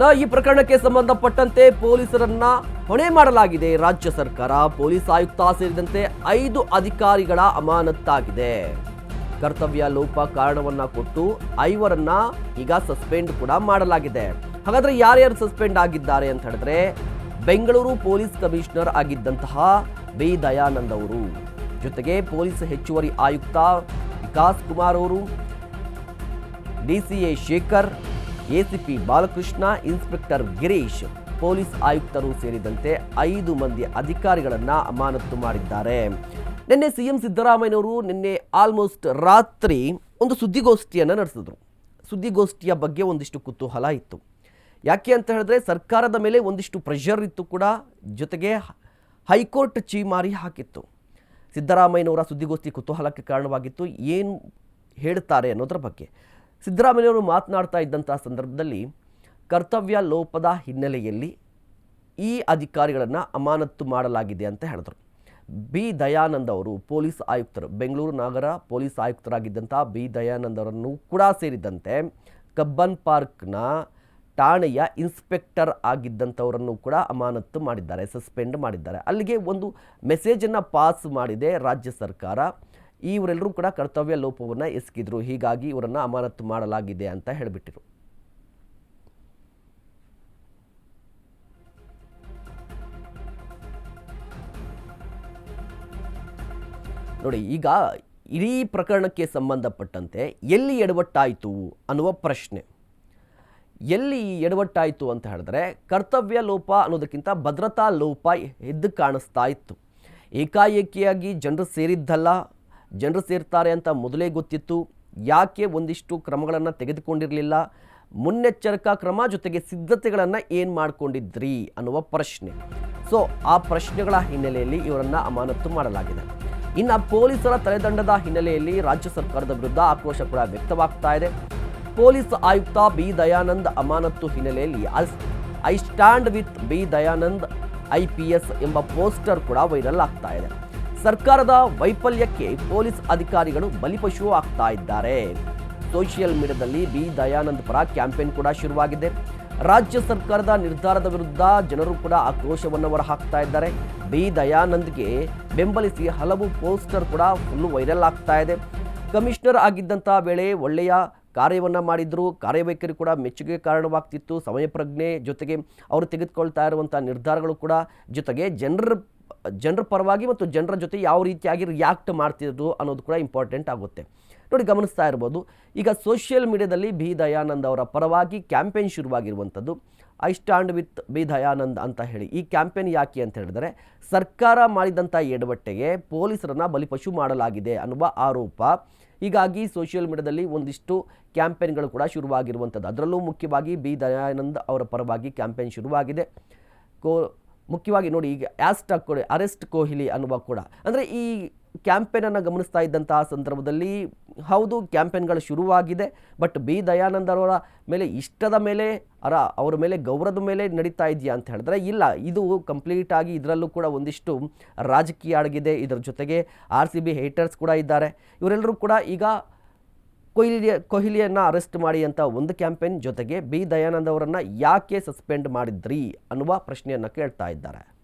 ನ ಈ ಪ್ರಕರಣಕ್ಕೆ ಸಂಬಂಧಪಟ್ಟಂತೆ ಪೊಲೀಸರನ್ನ ಹೊಣೆ ಮಾಡಲಾಗಿದೆ ರಾಜ್ಯ ಸರ್ಕಾರ. ಪೊಲೀಸ್ ಆಯುಕ್ತ ಸೇರಿದಂತೆ ಐದು ಅಧಿಕಾರಿಗಳ ಅಮಾನತ್ತಾಗಿದೆ. ಕರ್ತವ್ಯ ಲೋಪ ಕಾರಣವನ್ನ ಕೊಟ್ಟು ಐವರನ್ನ ಈಗ ಸಸ್ಪೆಂಡ್ ಕೂಡ ಮಾಡಲಾಗಿದೆ. ಹಾಗಾದ್ರೆ ಯಾರ್ಯಾರು ಸಸ್ಪೆಂಡ್ ಆಗಿದ್ದಾರೆ ಅಂತ ಹೇಳಿದ್ರೆ ಬೆಂಗಳೂರು ಪೊಲೀಸ್ ಕಮಿಷನರ್ ಆಗಿದ್ದಂತಹ ಬಿ. ದಯಾನಂದ್ ಅವರು. ಜೊತೆಗೆ ಪೊಲೀಸ್ ಹೆಚ್ಚುವರಿ ಆಯುಕ್ತ ವಿಕಾಸ್ ಕುಮಾರ್ ಅವರು DCP Shekhar ACP Balakrishna, inspector Girish, police ಆಯುಕ್ತರು ಸೇರಿದಂತೆ ಐದು ಮಂದಿ ಅಧಿಕಾರಿಗಳನ್ನು ಅಮಾನತು ಮಾಡಿದ್ದಾರೆ. ನಿನ್ನೆ ಸಿಎಂ ಸಿದ್ದರಾಮಯ್ಯನವರು ನಿನ್ನೆ ಆಲ್ಮೋಸ್ಟ್ ರಾತ್ರಿ ಒಂದು ಸುದ್ದಿಗೋಷ್ಠಿಯನ್ನು ನಡೆಸಿದ್ರು. ಸುದ್ದಿಗೋಷ್ಠಿಯ ಬಗ್ಗೆ ಒಂದಿಷ್ಟು ಕುತೂಹಲ ಇತ್ತು. ಯಾಕೆ ಅಂತ ಹೇಳಿದ್ರೆ ಸರ್ಕಾರದ ಮೇಲೆ ಒಂದಿಷ್ಟು ಪ್ರೆಷರ್ ಇತ್ತು ಕೂಡ, ಜೊತೆಗೆ ಹೈಕೋರ್ಟ್ ಚೀಮಾರಿ ಹಾಕಿತ್ತು. ಸಿದ್ದರಾಮಯ್ಯನವರ ಸುದ್ದಿಗೋಷ್ಠಿ ಕುತೂಹಲಕ್ಕೆ ಕಾರಣವಾಗಿತ್ತು. ಏನು ಹೇಳ್ತಾರೆ ಅನ್ನೋದ್ರ ಬಗ್ಗೆ. ಸಿದ್ದರಾಮಯ್ಯವರು ಮಾತನಾಡ್ತಾ ಇದ್ದಂಥ ಸಂದರ್ಭದಲ್ಲಿ ಕರ್ತವ್ಯ ಲೋಪದ ಹಿನ್ನೆಲೆಯಲ್ಲಿ ಈ ಅಧಿಕಾರಿಗಳನ್ನು ಅಮಾನತ್ತು ಮಾಡಲಾಗಿದೆ ಅಂತ ಹೇಳಿದ್ರು. ಬಿ. ದಯಾನಂದ್ ಅವರು ಪೊಲೀಸ್ ಆಯುಕ್ತರು. ಬೆಂಗಳೂರು ನಗರ ಪೊಲೀಸ್ ಆಯುಕ್ತರಾಗಿದ್ದಂಥ ಬಿ. ದಯಾನಂದ್ ಅವರನ್ನು ಕೂಡ ಸೇರಿದಂತೆ ಕಬ್ಬನ್ ಪಾರ್ಕ್ನ ಠಾಣೆಯ ಇನ್ಸ್ಪೆಕ್ಟರ್ ಆಗಿದ್ದಂಥವರನ್ನು ಕೂಡ ಅಮಾನತ್ತು ಮಾಡಿದ್ದಾರೆ, ಸಸ್ಪೆಂಡ್ ಮಾಡಿದ್ದಾರೆ. ಅಲ್ಲಿಗೆ ಒಂದು ಮೆಸೇಜನ್ನು ಪಾಸ್ ಮಾಡಿದೆ ರಾಜ್ಯ ಸರ್ಕಾರ. ಇವರೆಲ್ಲರೂ ಕೂಡ ಕರ್ತವ್ಯ ಲೋಪವನ್ನು ಎಸಗಿದ್ರು. ಹೀಗಾಗಿ ಇವರನ್ನು ಅಮಾನತು ಮಾಡಲಾಗಿದೆ ಅಂತ ಹೇಳಿಬಿಟ್ಟಿರು ನೋಡಿ, ಈಗ ಇಡೀ ಪ್ರಕರಣಕ್ಕೆ ಸಂಬಂಧಪಟ್ಟಂತೆ ಎಲ್ಲಿ ಎಡವಟ್ಟಾಯಿತು ಅನ್ನುವ ಪ್ರಶ್ನೆ. ಎಲ್ಲಿ ಎಡವಟ್ಟಾಯಿತು ಅಂತ ಹೇಳಿದ್ರೆ, ಕರ್ತವ್ಯ ಲೋಪ ಅನ್ನೋದಕ್ಕಿಂತ ಭದ್ರತಾ ಲೋಪ ಎದ್ದು ಕಾಣಿಸ್ತಾ ಇತ್ತು. ಏಕಾಏಕಿಯಾಗಿ ಜನರು ಸೇರಿದ್ದಲ್ಲ ಜನರು ಸೇರ್ತಾರೆ ಅಂತ ಮೊದಲೇ ಗೊತ್ತಿತ್ತು. ಯಾಕೆ ಒಂದಿಷ್ಟು ಕ್ರಮಗಳನ್ನು ತೆಗೆದುಕೊಂಡಿರಲಿಲ್ಲ? ಮುನ್ನೆಚ್ಚರಿಕಾ ಕ್ರಮ ಜೊತೆಗೆ ಸಿದ್ಧತೆಗಳನ್ನು ಏನು ಮಾಡಿಕೊಂಡಿದ್ರಿ ಅನ್ನುವ ಪ್ರಶ್ನೆ. ಸೊ, ಆ ಪ್ರಶ್ನೆಗಳ ಹಿನ್ನೆಲೆಯಲ್ಲಿ ಇವರನ್ನು ಅಮಾನತ್ತು ಮಾಡಲಾಗಿದೆ. ಇನ್ನು ಪೊಲೀಸರ ತಲೆದಂಡದ ಹಿನ್ನೆಲೆಯಲ್ಲಿ ರಾಜ್ಯ ಸರ್ಕಾರದ ವಿರುದ್ಧ ಆಕ್ರೋಶ ಕೂಡ ವ್ಯಕ್ತವಾಗ್ತಾ ಇದೆ. ಪೊಲೀಸ್ ಆಯುಕ್ತ ಬಿ ದಯಾನಂದ್ ಅಮಾನತ್ತು ಹಿನ್ನೆಲೆಯಲ್ಲಿ I stand with B Dayanand I P S ಎಂಬ ಪೋಸ್ಟರ್ ಕೂಡ ವೈರಲ್ ಆಗ್ತಾ ಇದೆ. ಸರ್ಕಾರದ ವೈಫಲ್ಯಕ್ಕೆ ಪೊಲೀಸ್ ಅಧಿಕಾರಿಗಳು ಬಲಿಪಶು ಆಗ್ತಾ ಇದ್ದಾರೆ. ಸೋಷಿಯಲ್ ಮೀಡಿಯಾದಲ್ಲಿ ಬಿ ದಯಾನಂದ್ ಪರ ಕ್ಯಾಂಪೇನ್ ಕೂಡ ಶುರುವಾಗಿದೆ. ರಾಜ್ಯ ಸರ್ಕಾರದ ನಿರ್ಧಾರದ ವಿರುದ್ಧ ಜನರು ಕೂಡ ಆಕ್ರೋಶವನ್ನು ಹೊರಹಾಕ್ತಾ ಇದ್ದಾರೆ. ಬಿ ದಯಾನಂದ್ಗೆ ಬೆಂಬಲಿಸಿ ಹಲವು ಪೋಸ್ಟರ್ ಕೂಡ ಫುಲ್ಲು ವೈರಲ್ ಆಗ್ತಾ ಇದೆ. ಕಮಿಷನರ್ ಆಗಿದ್ದಂಥ ವೇಳೆ ಒಳ್ಳೆಯ ಕಾರ್ಯವನ್ನು ಮಾಡಿದ್ರು. ಕಾರ್ಯವೈಖರಿ ಕೂಡ ಮೆಚ್ಚುಗೆ ಕಾರಣವಾಗ್ತಿತ್ತು. ಸಮಯ ಪ್ರಜ್ಞೆ ಜೊತೆಗೆ ಅವರು ತೆಗೆದುಕೊಳ್ತಾ ಇರುವಂಥ ನಿರ್ಧಾರಗಳು ಕೂಡ ಜೊತೆಗೆ ಜನರ ಜನರ ಪರವಾಗಿ ಮತ್ತು ಜನರ ಜೊತೆ ಯಾವ ರೀತಿಯಾಗಿ ರಿಯಾಕ್ಟ್ ಮಾಡ್ತಿದ್ರು ಅನ್ನೋದು ಕೂಡ ಇಂಪಾರ್ಟೆಂಟ್ ಆಗುತ್ತೆ. ನೋಡಿ ಗಮನಿಸ್ತಾ ಇರ್ಬೋದು, ಈಗ ಸೋಷಿಯಲ್ ಮೀಡಿಯಾದಲ್ಲಿ ಬಿ ದಯಾನಂದ್ ಅವರ ಪರವಾಗಿ campaign ಶುರುವಾಗಿರುವಂಥದ್ದು. I stand with B Dayanand ಅಂತ ಹೇಳಿ. ಈ ಕ್ಯಾಂಪೇನ್ ಯಾಕೆ ಅಂತ ಹೇಳಿದರೆ, ಸರ್ಕಾರ ಮಾಡಿದಂಥ ಎಡವಟ್ಟೆಗೆ ಪೊಲೀಸರನ್ನು ಬಲಿಪಶು ಮಾಡಲಾಗಿದೆ ಅನ್ನುವ ಆರೋಪ. ಹೀಗಾಗಿ ಸೋಷಿಯಲ್ ಮೀಡಿಯಾದಲ್ಲಿ ಒಂದಿಷ್ಟು ಕ್ಯಾಂಪೇನ್ಗಳು ಕೂಡ ಶುರುವಾಗಿರುವಂಥದ್ದು. ಅದರಲ್ಲೂ ಮುಖ್ಯವಾಗಿ ಬಿ ದಯಾನಂದ್ ಅವರ ಪರವಾಗಿ ಕ್ಯಾಂಪೇನ್ ಶುರುವಾಗಿದೆ. ಕೋ ಮುಖ್ಯವಾಗಿ ನೋಡಿ ಈಗ ಆಸ್ಟ್ ಕೊಡಿ ಅರೆಸ್ಟ್ ಕೊಹ್ಲಿ ಅನ್ನುವ ಕೂಡ. ಅಂದರೆ ಈ ಕ್ಯಾಂಪೇನನ್ನು ಗಮನಿಸ್ತಾ ಇದ್ದಂತಹ ಸಂದರ್ಭದಲ್ಲಿ ಹೌದು, ಕ್ಯಾಂಪೇನ್ಗಳು ಶುರುವಾಗಿದೆ, ಬಟ್ ಬಿ. ದಯಾನಂದರವರ ಮೇಲೆ, ಇಷ್ಟದ ಮೇಲೆ, ಅರ, ಅವರ ಮೇಲೆ, ಗೌರವದ ಮೇಲೆ ನಡೀತಾ ಇದೆಯಾ ಅಂತ ಹೇಳಿದ್ರೆ ಇಲ್ಲ. ಇದು ಕಂಪ್ಲೀಟಾಗಿ ಇದರಲ್ಲೂ ಕೂಡ ಒಂದಿಷ್ಟು ರಾಜಕೀಯ ಅಡಗಿದೆ. ಇದರ ಜೊತೆಗೆ ಆರ್ ಸಿ ಬಿ ಹೇಟರ್ಸ್ ಕೂಡ ಇದ್ದಾರೆ. ಇವರೆಲ್ಲರೂ ಕೂಡ ಈಗ ಕೊಹ್ಲಿ ಕೊಹ್ಲಿಯನ್ನು ಅರೆಸ್ಟ್ ಮಾಡಿ ಅಂತ ಒಂದು ಕ್ಯಾಂಪೇನ್ ಜೊತೆಗೆ ಬಿ. ದಯಾನಂದ್ ಅವರನ್ನು ಯಾಕೆ ಸಸ್ಪೆಂಡ್ ಮಾಡಿದ್ರಿ ಅನ್ನುವ ಪ್ರಶ್ನೆಯನ್ನು ಕೇಳ್ತಾ ಇದ್ದಾರೆ.